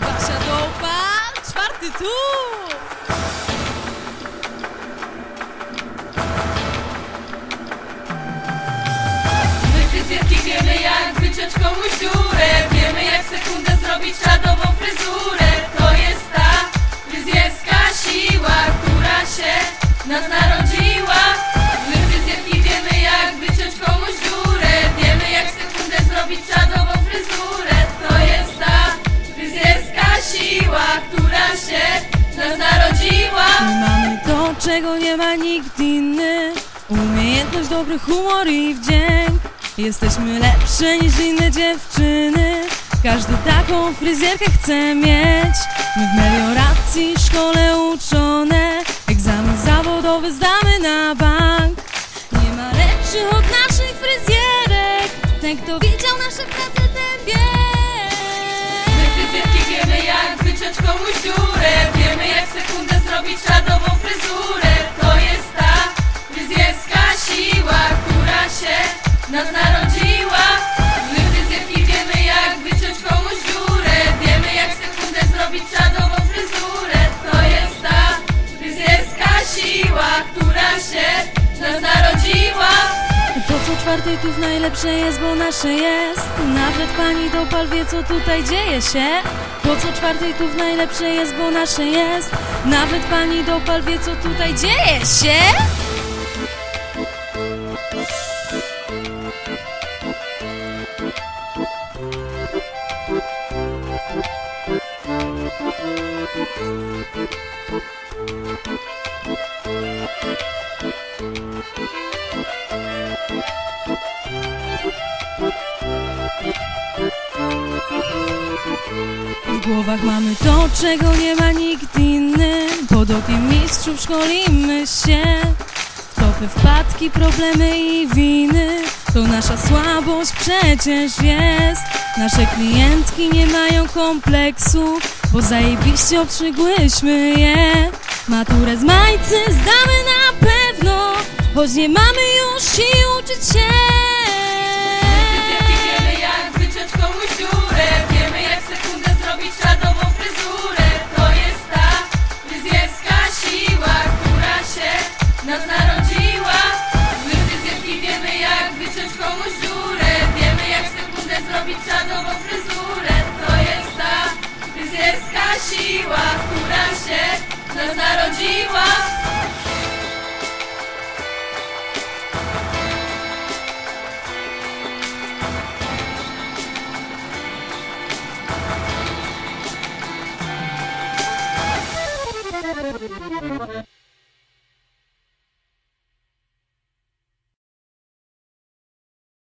Basia Dołpa, czwarty tu! My fryzjerki wiemy jak wyciąć komuś dziurę Wiemy jak sekundę zrobić czadową fryzurę To jest ta fryzjerska siła, która się nas siła, która się nas narodziła. Mamy to, czego nie ma nikt inny. Umiejętność, dobry humor i wdzięk. Jesteśmy lepsze niż inne dziewczyny. Każdy taką fryzjerkę chce mieć. My w melioracji szkole uczone. Egzamin zawodowy zdamy na bank. Nie ma lepszych od naszych fryzjerek. Ten kto widział nasze prace nas narodziła. My fryzjerki wiemy jak wyciąć komuś dziurę. Wiemy jak sekundę zrobić czadową fryzurę. To jest ta fryzjerska siła, która się nas narodziła. To co czwartej tu w najlepsze jest, bo nasze jest. Nawet pani Dopal wie co tutaj dzieje się. To co czwartej tu w najlepsze jest, bo nasze jest. Nawet pani Dopal wie co tutaj dzieje się W głowach mamy to, czego nie ma nikt inny. Pod okiem mistrzów szkolimy się. Topy wpadki, problemy i winy To nasza słabość przecież jest. Nasze klientki nie mają kompleksu Bo zajebiście obstrzygłyśmy je. Maturę z majcy zdamy na pewno Choć nie mamy już sił uczyć się siła, która się nas narodziła Thank.